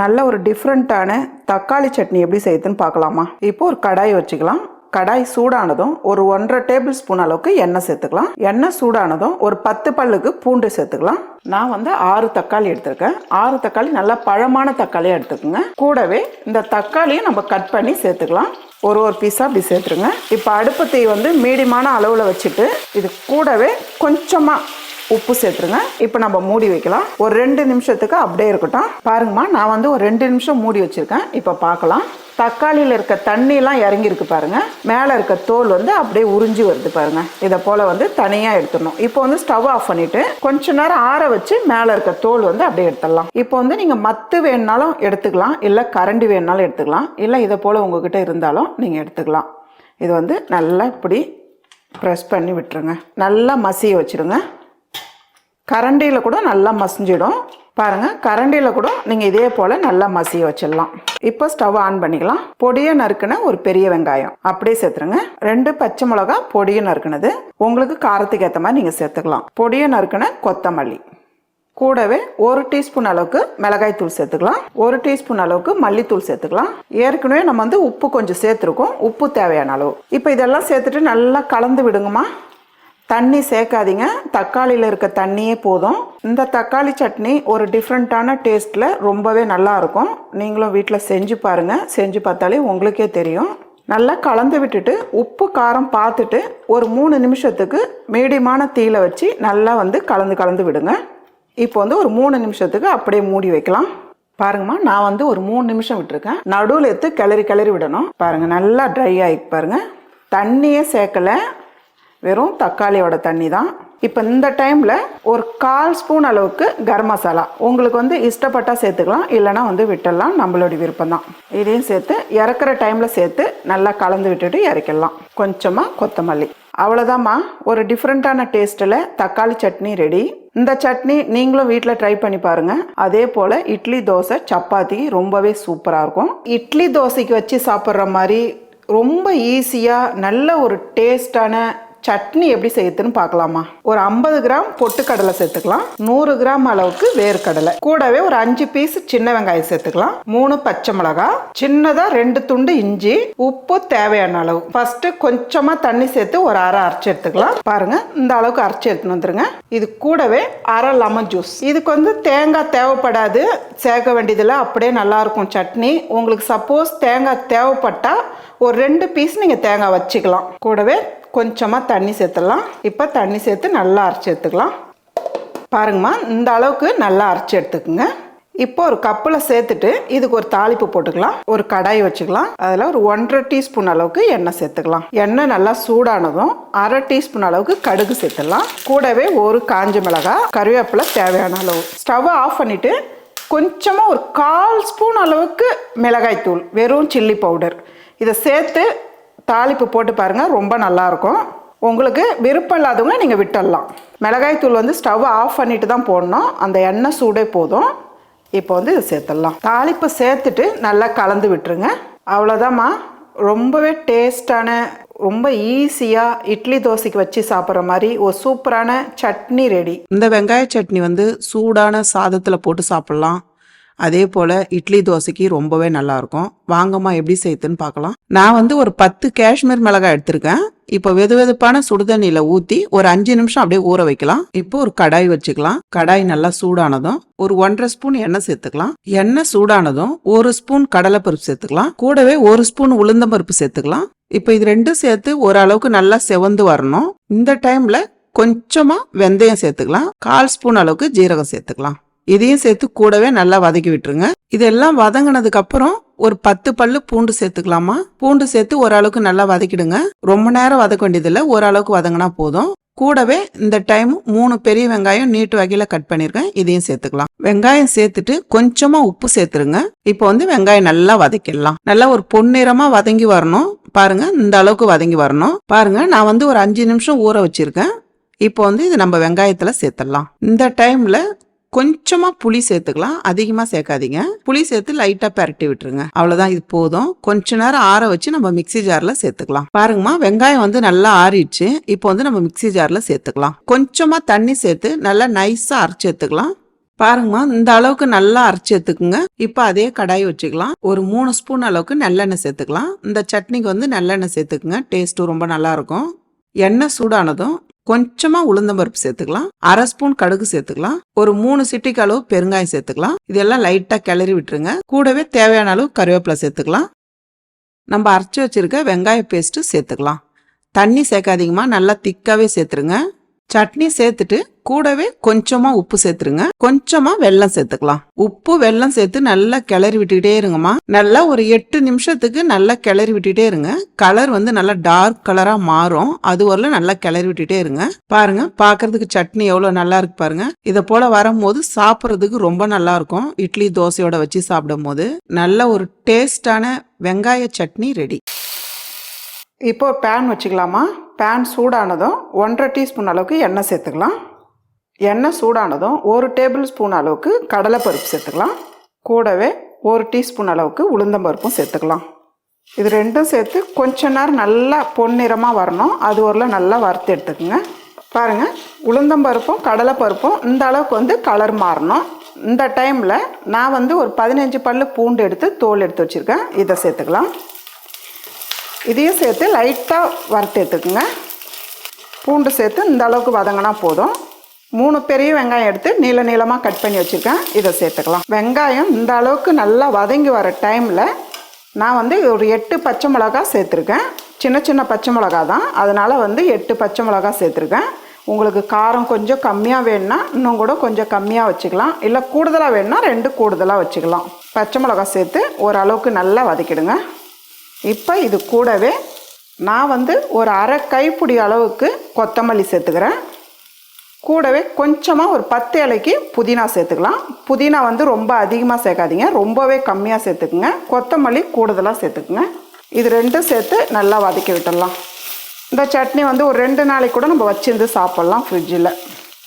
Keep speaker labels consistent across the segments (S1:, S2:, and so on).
S1: நல்ல ஒரு டிஃப்ரெண்ட்டான தக்காளி சட்னி எப்படி செய்யுதுன்னு பார்க்கலாமா? இப்போ ஒரு கடாய் வச்சுக்கலாம். கடாய் சூடானதும் ஒரு ஒன்றரை டேபிள் ஸ்பூன் அளவுக்கு எண்ணெய் சேர்த்துக்கலாம். எண்ணெய் சூடானதும் ஒரு பத்து பல்லுக்கு பூண்டு சேர்த்துக்கலாம். நான் வந்து ஆறு தக்காளி எடுத்திருக்கேன். ஆறு தக்காளி நல்லா பழமான தக்காளியாக எடுத்துக்கோங்க. கூடவே இந்த தக்காளியை நம்ம கட் பண்ணி சேர்த்துக்கலாம். ஒரு ஒரு பீஸாக அப்படி சேர்த்துருங்க. இப்போ அடுப்பு தீ வந்து மீடியமான அளவில் வச்சுட்டு இது கூடவே கொஞ்சமாக உப்பு சேர்த்துருங்க. இப்போ நம்ம மூடி வைக்கலாம். ஒரு ரெண்டு நிமிஷத்துக்கு அப்படியே இருக்கட்டும். பாருங்கம்மா நான் வந்து ஒரு ரெண்டு நிமிஷம் மூடி வச்சுருக்கேன். இப்போ பார்க்கலாம். தக்காளியில் இருக்க தண்ணியெலாம் இறங்கியிருக்கு பாருங்கள் மேலே இருக்க தோல் வந்து அப்படியே உறிஞ்சி வருது பாருங்கள் இதை போல் வந்து தனியாக எடுத்துடணும். இப்போ வந்து ஸ்டவ் ஆஃப் பண்ணிவிட்டு கொஞ்ச நேரம் ஆற வச்சு மேலே இருக்க தோல் வந்து அப்படியே எடுத்துடலாம். இப்போ வந்து நீங்கள் மத்து வேணுனாலும் எடுத்துக்கலாம். இல்லை கரண்டி வேணுனாலும் எடுத்துக்கலாம். இல்லை இதை போல் உங்ககிட்ட இருந்தாலும் நீங்கள் எடுத்துக்கலாம். இது வந்து நல்லா இப்படி ப்ரெஸ் பண்ணி விட்டுருங்க. நல்லா மசிய வச்சுருங்க. கரண்டியில் கூட நல்லா மசிஞ்சிடும். பாருங்கள் கரண்டியில் கூட நீங்கள் இதே போல் நல்லா மசிய வச்சிடலாம். இப்போ ஸ்டவ் ஆன் பண்ணிக்கலாம். பொடியை நறுக்குன ஒரு பெரிய வெங்காயம். அப்படியே சேர்த்துருங்க. ரெண்டு பச்சை மிளகா பொடியை நறுக்குனது. உங்களுக்கு காரத்துக்கு ஏற்ற மாதிரி நீங்கள் சேர்த்துக்கலாம். பொடியை நறுக்குன கொத்தமல்லி. கூடவே ஒரு டீஸ்பூன் அளவுக்கு மிளகாய் தூள் சேர்த்துக்கலாம். ஒரு டீஸ்பூன் அளவுக்கு மல்லித்தூள் சேர்த்துக்கலாம். ஏற்கனவே நம்ம வந்து உப்பு கொஞ்சம் சேர்த்துருக்கோம். உப்பு தேவையான அளவு. இப்போ இதெல்லாம் சேர்த்துட்டு நல்லா கலந்து விடுங்கம்மா. தண்ணி சேர்க்காதீங்க. தக்காளியில் இருக்க தண்ணியே போதும். இந்த தக்காளி சட்னி ஒரு டிஃப்ரெண்ட்டான டேஸ்ட்டில் ரொம்பவே நல்லா இருக்கும் நீங்களும் வீட்டில் செஞ்சு பாருங்கள் செஞ்சு பார்த்தாலே உங்களுக்கே தெரியும். நல்லா கலந்து விட்டுட்டு உப்பு காரம் பார்த்துட்டு ஒரு மூணு நிமிஷத்துக்கு மீடியமான தீயில வச்சு நல்லா வந்து கலந்து கலந்து விடுங்க. இப்போ வந்து ஒரு மூணு நிமிஷத்துக்கு அப்படியே மூடி வைக்கலாம். பாருங்கம்மா நான் வந்து ஒரு மூணு நிமிஷம் விட்டுருக்கேன். நடுவில் எடுத்து கிளறி கிளறி விடணும். பாருங்கள் நல்லா ட்ரை ஆகி பாருங்கள் தண்ணியே சேர்க்கல. வெறும் தக்காளியோட தண்ணி தான் இப்போ இந்த டைமில் ஒரு கால் ஸ்பூன் அளவுக்கு கரம் மசாலா. உங்களுக்கு வந்து இஷ்டப்பட்டா சேர்த்துக்கலாம் இல்லைனா வந்து விட்டுடலாம் நம்மளோட விருப்பம் தான் இதையும் சேர்த்து இறக்குற டைமில் சேர்த்து நல்லா கலந்து விட்டுட்டு இறக்கிடலாம். கொஞ்சமாக கொத்தமல்லி. அவ்வளோதாம்மா ஒரு டிஃப்ரெண்ட்டான டேஸ்ட்டில் தக்காளி சட்னி ரெடி இந்த சட்னி நீங்களும் வீட்டில் ட்ரை பண்ணி பாருங்க. அதே போல் இட்லி தோசை சப்பாத்தி ரொம்பவே சூப்பராக இருக்கும். இட்லி தோசைக்கு வச்சு சாப்பிட்ற மாதிரி ரொம்ப ஈஸியாக நல்ல ஒரு டேஸ்டான சட்னி எப்படி செய்யுதுன்னு பார்க்கலாமா? ஒரு ஐம்பது கிராம் பொட்டுக்கடலை சேர்த்துக்கலாம். நூறு கிராம் அளவுக்கு வேர்க்கடலை. கூடவே ஒரு அஞ்சு பீஸ் சின்ன வெங்காயம் சேர்த்துக்கலாம். மூணு பச்சை மிளகாய் சின்னதா ரெண்டு துண்டு இஞ்சி. உப்பு தேவையான அளவு. ஃபர்ஸ்ட் கொஞ்சமா தண்ணி சேர்த்து ஒரு அரை அரைச்சி எடுத்துக்கலாம். பாருங்க இந்த அளவுக்கு அரைச்சி எடுத்துன்னு வந்துருங்க. இது கூடவே அரை லெமன் ஜூஸ் இதுக்கு வந்து தேங்காய் தேவைப்படாது. சேர்க்க வேண்டியதில் அப்படியே நல்லா இருக்கும் சட்னி. உங்களுக்கு சப்போஸ் தேங்காய் தேவைப்பட்டா ஒரு ரெண்டு பீஸ் நீங்கள் தேங்காய் வச்சுக்கலாம். கூடவே கொஞ்சமாக தண்ணி சேர்த்துடலாம். இப்போ தண்ணி சேர்த்து நல்லா அரைச்சி எடுத்துக்கலாம். பாருங்கம்மா இந்த அளவுக்கு நல்லா அரைச்சி எடுத்துக்கோங்க. இப்போ ஒரு கப்பில் சேர்த்துட்டு இதுக்கு ஒரு தாளிப்பு போட்டுக்கலாம். ஒரு கடாய் வச்சுக்கலாம். அதில் ஒரு ஒன்றரை டீஸ்பூன் அளவுக்கு எண்ணெய் சேர்த்துக்கலாம். எண்ணெய் நல்லா சூடானதும் அரை டீஸ்பூன் அளவுக்கு கடுகு சேர்த்துடலாம். கூடவே ஒரு காஞ்ச மிளகாய் கருவேப்பிலை தேவையான அளவு. ஸ்டவ் ஆஃப் பண்ணிவிட்டு கொஞ்சமாக ஒரு கால் ஸ்பூன் அளவுக்கு மிளகாய் தூள் வெறும் சில்லி பவுடர். இதை சேர்த்து தாளிப்பு போட்டு பாருங்கள் ரொம்ப நல்லாயிருக்கும். உங்களுக்கு விருப்பம் இல்லாதவங்க நீங்கள் விட்டுடலாம். மிளகாய் தூள் வந்து ஸ்டவ் ஆஃப் பண்ணிட்டு தான் போடணும். அந்த எண்ணெய் சூடே போதும். இப்போ வந்து இதை சேர்த்துடலாம். தாளிப்பு சேர்த்துட்டு நல்லா கலந்து விட்டுருங்க. அவ்வளோதாம்மா ரொம்பவே டேஸ்டான ரொம்ப ஈஸியாக இட்லி தோசைக்கு வச்சு சாப்பிட்ற மாதிரி ஒரு சூப்பரான சட்னி ரெடி.
S2: இந்த வெங்காய சட்னி வந்து சூடான சாதத்தில் போட்டு சாப்பிட்லாம். அதே போல் இட்லி தோசைக்கு ரொம்பவே நல்லா இருக்கும். வாங்கம்மா எப்படி செய்யுதுன்னு பார்க்கலாம். நான் வந்து ஒரு பத்து காஷ்மீர் மிளகாய் எடுத்திருக்கேன். இப்போ வெது வெதுப்பான சுடுதண்ணியில் ஊற்றி ஒரு அஞ்சு நிமிஷம் அப்படியே ஊற வைக்கலாம். இப்போ ஒரு கடாய் வச்சுக்கலாம். கடாய் நல்லா சூடானதும் ஒரு ஒன்றரை ஸ்பூன் எண்ணெய் சேர்த்துக்கலாம். எண்ணெய் சூடானதும் ஒரு ஸ்பூன் கடலைப்பருப்பு சேர்த்துக்கலாம். கூடவே ஒரு ஸ்பூன் உளுந்தம்பருப்பு சேர்த்துக்கலாம். இப்போ இது ரெண்டும் சேர்த்து ஓரளவுக்கு நல்லா செவந்து வரணும். இந்த டைமில் கொஞ்சமாக வெந்தயம் சேர்த்துக்கலாம். கால் ஸ்பூன் அளவுக்கு ஜீரகம் சேர்த்துக்கலாம். இதையும் சேர்த்து கூடவே நல்லா வதக்கி விட்டுருங்க. இதெல்லாம் வதங்கினதுக்கு அப்புறம் ஒரு பத்து பல்லு பூண்டு சேர்த்துக்கலாமா? பூண்டு சேர்த்து ஓரளவுக்கு நல்லா வதக்கிடுங்க. ரொம்ப நேரம் வதக்க வேண்டியதில்லை. ஓரளவுக்கு வதங்கினா போதும். கூடவே இந்த டைம் மூணு பெரிய வெங்காயம் நீட்டு வகையில கட் பண்ணிருக்கேன். இதையும் சேர்த்துக்கலாம். வெங்காயம் சேர்த்துட்டு கொஞ்சமா உப்பு சேர்த்துருங்க. இப்போ வந்து வெங்காயம் நல்லா வதக்கிடலாம். நல்லா ஒரு பொன்னிறமா வதங்கி வரணும். பாருங்க இந்த அளவுக்கு வதங்கி வரணும். பாருங்க நான் வந்து ஒரு அஞ்சு நிமிஷம் ஊற வச்சிருக்கேன். இப்போ வந்து இது நம்ம வெங்காயத்துல சேர்த்துடலாம். இந்த டைம்ல கொஞ்சமாக புளி சேர்த்துக்கலாம். அதிகமாக சேர்க்காதீங்க. புளி சேர்த்து லைட்டாக பரட்டி விட்டுருங்க. அவ்வளோதான் இது போதும். கொஞ்ச நேரம் ஆற வச்சு நம்ம மிக்ஸி ஜாரில் சேர்த்துக்கலாம். பாருங்கம்மா வெங்காயம் வந்து நல்லா ஆறிடுச்சு. இப்போ வந்து நம்ம மிக்ஸி ஜாரில் சேர்த்துக்கலாம். கொஞ்சமாக தண்ணி சேர்த்து நல்லா நைஸாக அரைச்சி எடுத்துக்கலாம். பாருங்கம்மா இந்த அளவுக்கு நல்லா அரைச்சி எடுத்துக்குங்க. இப்போ அதே கடாய் வச்சுக்கலாம். ஒரு மூணு ஸ்பூன் அளவுக்கு நல்லெண்ணெய் சேர்த்துக்கலாம். இந்த சட்னிக்கு வந்து நல்லெண்ணெய் சேர்த்துக்குங்க. டேஸ்ட்டும் ரொம்ப நல்லா இருக்கும். எண்ணெய் சூடானதும் கொஞ்சமா உளுந்தம்பருப்பு சேர்த்துக்கலாம். அரை ஸ்பூன் கடுகு சேர்த்துக்கலாம். ஒரு மூணு சிட்டிக்கு அளவு பெருங்காயம் சேர்த்துக்கலாம். இதெல்லாம் லைட்டா கிளறி விட்டுருங்க. கூடவே தேவையான அளவு கருவேப்பிலை சேர்த்துக்கலாம். நம்ம அரைச்சி வச்சிருக்க வெங்காய பேஸ்ட்டு சேர்த்துக்கலாம். தண்ணி சேர்க்காதீங்கம்மா. நல்லா திக்காவே சேர்த்துருங்க. சட்னி சேர்த்துட்டு கூடவே கொஞ்சமா உப்பு சேர்த்துருங்க. கொஞ்சமா வெல்லம் சேர்த்துக்கலாம். உப்பு வெல்லம் சேர்த்து நல்லா கிளறி விட்டுக்கிட்டே இருங்கம்மா. நல்லா ஒரு எட்டு நிமிஷத்துக்கு நல்லா கிளறி விட்டுட்டே இருங்க. கலர் வந்து நல்லா டார்க் கலரா மாறும். அது வரல நல்லா கிளறி விட்டுட்டே இருங்க. பாருங்க பாக்குறதுக்கு சட்னி எவ்வளவு நல்லா இருக்கு பாருங்க. இதை போல வரும்போது சாப்பிட்றதுக்கு ரொம்ப நல்லா இருக்கும். இட்லி தோசையோட வச்சு சாப்பிடும் போது நல்ல ஒரு டேஸ்டான வெங்காய சட்னி ரெடி
S1: இப்போ பேன் வச்சுக்கலாமா? பேன் சூடானதும் ஒன்றரை டீஸ்பூன் அளவுக்கு எண்ணெய் சேர்த்துக்கலாம். எண்ணெய் சூடானதும் ஒரு டேபிள் ஸ்பூன் அளவுக்கு கடலைப்பருப்பு சேர்த்துக்கலாம். கூடவே ஒரு டீஸ்பூன் அளவுக்கு உளுந்தம்பருப்பும் சேர்த்துக்கலாம். இது ரெண்டும் சேர்த்து கொஞ்ச நேரம் நல்லா பொன்னிறமாக வரணும். அது ஒரு நல்லா வறுத்து எடுத்துக்கோங்க. பாருங்கள் உளுந்தம்பருப்பும் கடலைப்பருப்பும் இந்த அளவுக்கு வந்து கலர் மாறணும். இந்த டைமில் நான் வந்து ஒரு பதினஞ்சு பல்லு பூண்டு எடுத்து தோல் எடுத்து வச்சுருக்கேன். இதை சேர்த்துக்கலாம். இதையும் சேர்த்து லைட்டாக வறுத்து எடுத்துக்குங்க. பூண்டு சேர்த்து இந்த அளவுக்கு வதங்கினா போதும். மூணு பெரிய வெங்காயம் எடுத்து நீள நீளமாக கட் பண்ணி வச்சுருக்கேன். இதை சேர்த்துக்கலாம். வெங்காயம் இந்த அளவுக்கு நல்லா வதங்கி வர டைமில் நான் வந்து ஒரு எட்டு பச்சை மிளகா சேர்த்துருக்கேன். சின்ன சின்ன பச்சை மிளகா தான். அதனால் வந்து எட்டு பச்சை மிளகா சேர்த்துருக்கேன். உங்களுக்கு காரம் கொஞ்சம் கம்மியாக வேணும்னா இன்னும் கூட கொஞ்சம் கம்மியாக வச்சுக்கலாம். இல்லை கூடுதலாக வேணும்னா ரெண்டு கூடுதலாக வச்சுக்கலாம். பச்சை மிளகா சேர்த்து ஓரளவுக்கு நல்லா வதக்கிடுங்க. இப்போ இது கூடவே நான் வந்து ஒரு அரை கைப்பிடி அளவுக்கு கொத்தமல்லி சேர்த்துக்கிறேன். கூடவே கொஞ்சமாக ஒரு பத்து இலைக்கு புதினா சேர்த்துக்கலாம். புதினா வந்து ரொம்ப அதிகமாக சேர்க்காதீங்க. ரொம்பவே கம்மியாக சேர்த்துக்குங்க. கொத்தமல்லி கூடுதலாக சேர்த்துக்குங்க. இது ரெண்டும் சேர்த்து நல்லா வதக்கி விட்டுடலாம். இந்த சட்னி வந்து ஒரு ரெண்டு நாளைக்கு கூட நம்ம வச்சுருந்து சாப்பிட்லாம் ஃப்ரிட்ஜில்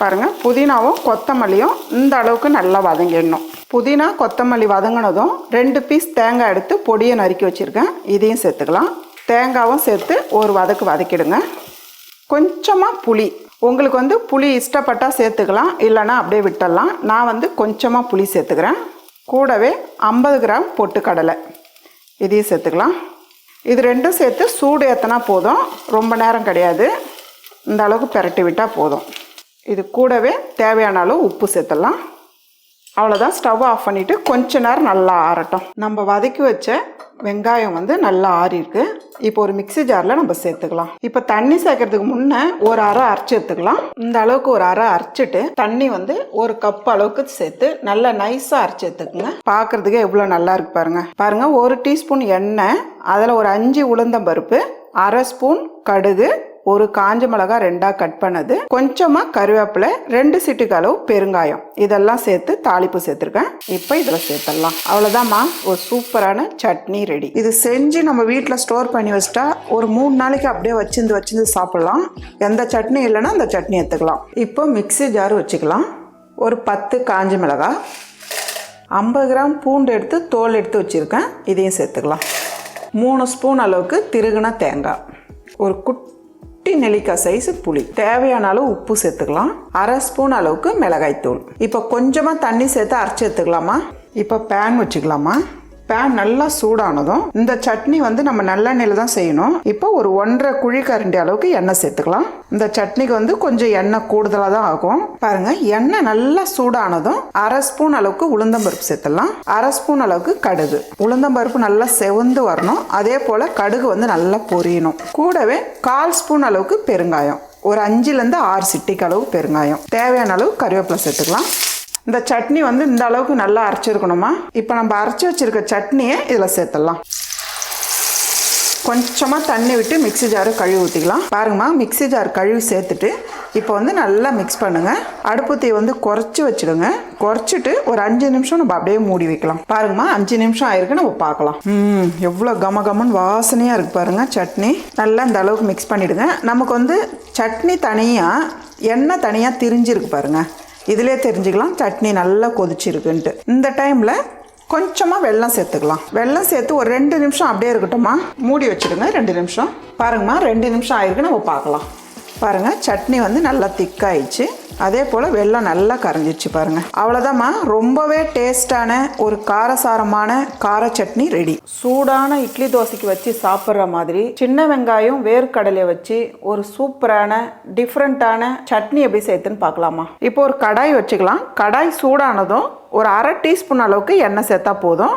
S1: பாருங்கள் புதினாவும் கொத்தமல்லியும் இந்த அளவுக்கு நல்லா வதங்கிடணும். புதினா கொத்தமல்லி வதங்கினதும் ரெண்டு பீஸ் தேங்காய் எடுத்து பொடியை நறுக்கி வச்சுருக்கேன். இதையும் சேர்த்துக்கலாம். தேங்காவும் சேர்த்து ஒரு வதக்கு வதக்கிடுங்க. கொஞ்சமாக புளி. உங்களுக்கு வந்து புளி இஷ்டப்பட்டால் சேர்த்துக்கலாம். இல்லைன்னா அப்படியே விட்டுடலாம். நான் வந்து கொஞ்சமாக புளி சேர்த்துக்கிறேன். கூடவே ஐம்பது கிராம் பொட்டுக்கடலை. இதையும் சேர்த்துக்கலாம். இது ரெண்டும் சேர்த்து சூடு ஏற்றினா போதும். ரொம்ப நேரம் கிடையாது. இந்த அளவுக்கு பிரட்டி விட்டால் போதும். இது கூடவே தேவையான அளவு உப்பு சேர்த்துடலாம். அவ்வளோதான் ஸ்டவ் ஆஃப் பண்ணிவிட்டு கொஞ்ச நேரம் நல்லா ஆறட்டும். நம்ம வதக்கி வச்ச வெங்காயம் வந்து நல்லா ஆறிருக்கு இப்போ ஒரு மிக்ஸி ஜாரில் நம்ம சேர்த்துக்கலாம். இப்போ தண்ணி சேர்க்கறதுக்கு முன்னே ஒரு அரை அரைச்சி எடுத்துக்கலாம். இந்த அளவுக்கு ஒரு அரை அரைச்சிட்டு தண்ணி வந்து ஒரு கப் அளவுக்கு சேர்த்து நல்லா நைஸாக அரைச்சி எடுத்துக்கோங்க. பார்க்கறதுக்கே எவ்வளோ நல்லா இருக்கு பாருங்க. பாருங்க ஒரு டீஸ்பூன் எண்ணெய் அதில் ஒரு அஞ்சு உளுந்தம்பருப்பு அரை ஸ்பூன் கடுகு ஒரு காஞ்ச மிளகா ரெண்டாக கட் பண்ணது. கொஞ்சமாக கருவேப்பிலை ரெண்டு சிட்டுக்கு அளவு பெருங்காயம். இதெல்லாம் சேர்த்து தாளிப்பு சேர்த்துருக்கேன். இப்போ இதில் சேர்த்துடலாம் அவ்வளோதாம்மா ஒரு சூப்பரான சட்னி ரெடி. இது செஞ்சு நம்ம வீட்டில் ஸ்டோர் பண்ணி வச்சிட்டா ஒரு மூணு நாளைக்கு அப்படியே வச்சிருந்து வச்சிருந்து சாப்பிட்லாம். எந்த சட்னி இல்லைன்னா அந்த சட்னி எடுத்துக்கலாம் இப்போ மிக்ஸி ஜார் வச்சுக்கலாம். ஒரு பத்து காஞ்ச மிளகாய் ஐம்பது கிராம் பூண்டு எடுத்து தோல் எடுத்து வச்சுருக்கேன். இதையும் சேர்த்துக்கலாம். மூணு ஸ்பூன் அளவுக்கு திருகுன தேங்காய். ஒரு குட்டி நெல்லிக்காய் சைஸ் புளி. தேவையான அளவு உப்பு சேர்த்துக்கலாம். அரை ஸ்பூன் அளவுக்கு மிளகாய்த்தூள். இப்போ கொஞ்சமாக தண்ணி சேர்த்து அரைச்சி எடுத்துக்கலாமா? இப்போ பேன் வச்சுக்கலாமா? பேன் நல்லா சூடானதும் இந்த சட்னி வந்து நம்ம நல்லெண்ணெயில் தான் செய்யணும். இப்போ ஒரு ஒன்றரை குழி கரண்டி அளவுக்கு எண்ணெய் சேர்த்துக்கலாம். இந்த சட்னிக்கு வந்து கொஞ்சம் எண்ணெய் கூடுதலாக தான் ஆகும். பாருங்க எண்ணெய் நல்லா சூடானதும் அரை ஸ்பூன் அளவுக்கு உளுந்தம்பருப்பு சேர்த்துடலாம். அரை ஸ்பூன் அளவுக்கு கடுகு. உளுந்தம்பருப்பு நல்லா செவந்து வரணும். அதே போல் கடுகு வந்து நல்லா பொரியணும். கூடவே கால் ஸ்பூன் அளவுக்கு பெருங்காயம். ஒரு அஞ்சுலேருந்து ஆறு சிட்டிக்கு அளவு பெருங்காயம். தேவையான அளவு கருவேப்பிலை சேர்த்துக்கலாம். இந்த சட்னி வந்து இந்த அளவுக்கு நல்லா அரைச்சிருக்கணுமா? இப்போ நம்ம அரைச்சி வச்சிருக்க சட்னியை இதில் சேர்த்துடலாம். கொஞ்சமாக தண்ணி விட்டு மிக்ஸி ஜாரு கழுவி ஊற்றிக்கலாம் பாருங்கம்மா மிக்ஸி ஜார் கழுவி சேர்த்துட்டு இப்போ வந்து நல்லா மிக்ஸ் பண்ணுங்கள் அடுப்பு தீ வந்து குறைச்சி வச்சுடுங்க. குறைச்சிட்டு ஒரு அஞ்சு நிமிஷம் நம்ம அப்படியே மூடி வைக்கலாம். பாருங்கம்மா அஞ்சு நிமிஷம் ஆயிருக்கு நம்ம பார்க்கலாம். ம் எவ்வளோ கம கமன்னு வாசனையாக இருக்குது பாருங்கள் சட்னி. நல்லா இந்த அளவுக்கு மிக்ஸ் பண்ணிவிடுங்க நமக்கு வந்து சட்னி தனியாக எண்ணெய் தனியாக திரிஞ்சிருக்கு பாருங்கள் இதிலே தெரிஞ்சுக்கலாம். சட்னி நல்லா கொதிச்சிருக்குன்ட்டு. இந்த டைமில் கொஞ்சமாக வெள்ளம் சேர்த்துக்கலாம். வெள்ளம் சேர்த்து ஒரு ரெண்டு நிமிஷம் அப்படியே இருக்கட்டும்மா. மூடி வச்சுடுங்க ரெண்டு நிமிஷம். பாருங்கம்மா ரெண்டு நிமிஷம் ஆயிருக்கு நம்ம பார்க்கலாம். பாருங்கள் சட்னி வந்து நல்லா திக்காயிடுச்சு அதே போல் வெள்ளம் நல்லா கரைஞ்சிச்சு பாருங்கள் அவ்வளோதாம்மா ரொம்பவே டேஸ்டான ஒரு காரசாரமான கார சட்னி ரெடி. சூடான இட்லி தோசைக்கு வச்சு சாப்பிட்ற மாதிரி சின்ன வெங்காயம் வேர்க்கடலையை வச்சு ஒரு சூப்பரான டிஃப்ரெண்ட்டான சட்னி எப்படி சேர்த்துன்னு பார்க்கலாமா? இப்போ ஒரு கடாய் வச்சுக்கலாம். கடாய் சூடானதும் ஒரு அரை டீஸ்பூன் அளவுக்கு எண்ணெய் சேர்த்தா போதும்.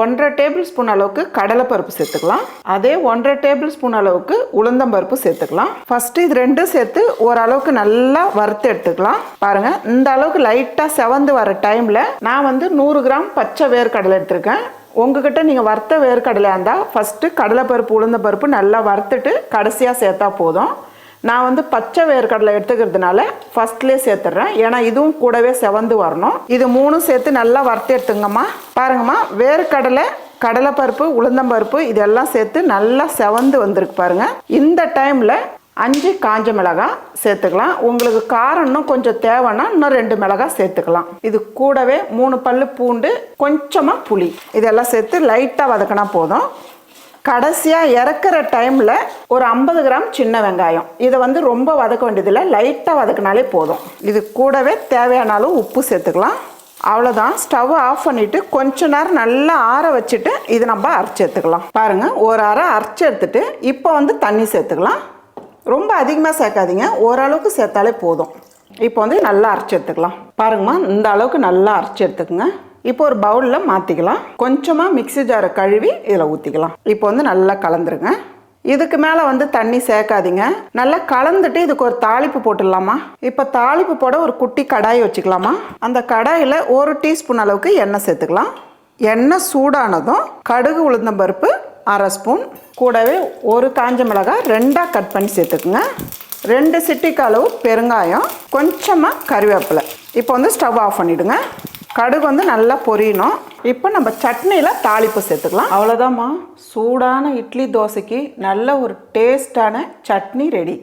S1: ஒன்றரை டேபிள் ஸ்பூன் அளவுக்கு கடலைப்பருப்பு சேர்த்துக்கலாம். அதே ஒன்றரை டேபிள் ஸ்பூன் அளவுக்கு உளுந்தம்பருப்பு சேர்த்துக்கலாம். ஃபர்ஸ்ட் இது ரெண்டும் சேர்த்து ஓரளவுக்கு நல்லா வறுத்து எடுத்துக்கலாம். பாருங்க இந்த அளவுக்கு லைட்டாக செவந்து வர டைமில் நான் வந்து நூறு கிராம் பச்சை வேர்க்கடலை எடுத்திருக்கேன். உங்ககிட்ட நீங்கள் வறுத்த வேர்க்கடலை இருந்தால் ஃபஸ்ட்டு கடலைப்பருப்பு உளுந்தம்பருப்பு நல்லா வறுத்துட்டு கடைசியாக சேர்த்தா போதும். நான் வந்து பச்சை வேர்க்கடலை எடுத்துக்கிறதுனால ஃபஸ்ட்லேயே சேர்த்துட்றேன். ஏன்னா இதுவும் கூடவே செவந்து வரணும். இது மூணும் சேர்த்து நல்லா வறுத்து எடுத்துங்கம்மா. பாருங்கம்மா வேர்க்கடலை கடலைப்பருப்பு உளுந்தம்பருப்பு இதெல்லாம் சேர்த்து நல்லா செவந்து வந்திருக்கு பாருங்கள் இந்த டைமில் அஞ்சு காஞ்ச மிளகாய் சேர்த்துக்கலாம். உங்களுக்கு காரம் இன்னும் கொஞ்சம் தேவைன்னா இன்னும் ரெண்டு மிளகாய் சேர்த்துக்கலாம். இது கூடவே மூணு பல்லு பூண்டு கொஞ்சமாக புளி. இதெல்லாம் சேர்த்து லைட்டாக வதக்கினா போதும். கடைசியாக இறக்குற டைமில் ஒரு ஐம்பது கிராம் சின்ன வெங்காயம். இதை வந்து ரொம்ப வதக்க வேண்டியதில்லை. லைட்டாக வதக்கினாலே போதும். இது கூடவே தேவையான அளவு உப்பு சேர்த்துக்கலாம். அவ்வளோதான் ஸ்டவ் ஆஃப் பண்ணிவிட்டு கொஞ்ச நேரம் நல்லா ஆற வச்சுட்டு இது நம்ம அரைச்சி எடுத்துக்கலாம். பாருங்கள் ஒரு அரை அரைச்சி எடுத்துட்டு இப்போ வந்து தண்ணி சேர்த்துக்கலாம். ரொம்ப அதிகமாக சேர்க்காதீங்க. ஓரளவுக்கு சேர்த்தாலே போதும். இப்போ வந்து நல்லா அரைச்சி எடுத்துக்கலாம். பாருங்கம்மா இந்த அளவுக்கு நல்லா அரைச்சி எடுத்துக்கோங்க. இப்போ ஒரு பவுலில் மாற்றிக்கலாம் கொஞ்சமாக மிக்ஸி ஜாரை கழுவி இதில் ஊற்றிக்கலாம் இப்போ வந்து நல்லா கலந்துருங்க. இதுக்கு மேலே வந்து தண்ணி சேர்க்காதீங்க. நல்லா கலந்துட்டு இதுக்கு ஒரு தாளிப்பு போட்டுடலாமா? இப்போ தாளிப்பு போட ஒரு குட்டி கடாய் வச்சுக்கலாமா? அந்த கடாயில் ஒரு டீஸ்பூன் அளவுக்கு எண்ணெய் சேர்த்துக்கலாம். எண்ணெய் சூடானதும் கடுகு உளுந்தம்பருப்பு அரை ஸ்பூன். கூடவே ஒரு காஞ்ச மிளகாய் ரெண்டாக கட் பண்ணி சேர்த்துக்குங்க. ரெண்டு சிட்டிக்கு அளவு பெருங்காயம் கொஞ்சமாக கறிவேப்பிலை இப்போ வந்து ஸ்டவ் ஆஃப் பண்ணிவிடுங்க கடுகு வந்து நல்லா பொரியணும். இப்போ நம்ம சட்னியில் தாளிப்பு சேர்த்துக்கலாம். அவ்வளோதாம்மா சூடான இட்லி தோசைக்கு நல்ல ஒரு டேஸ்டான சட்னி ரெடி.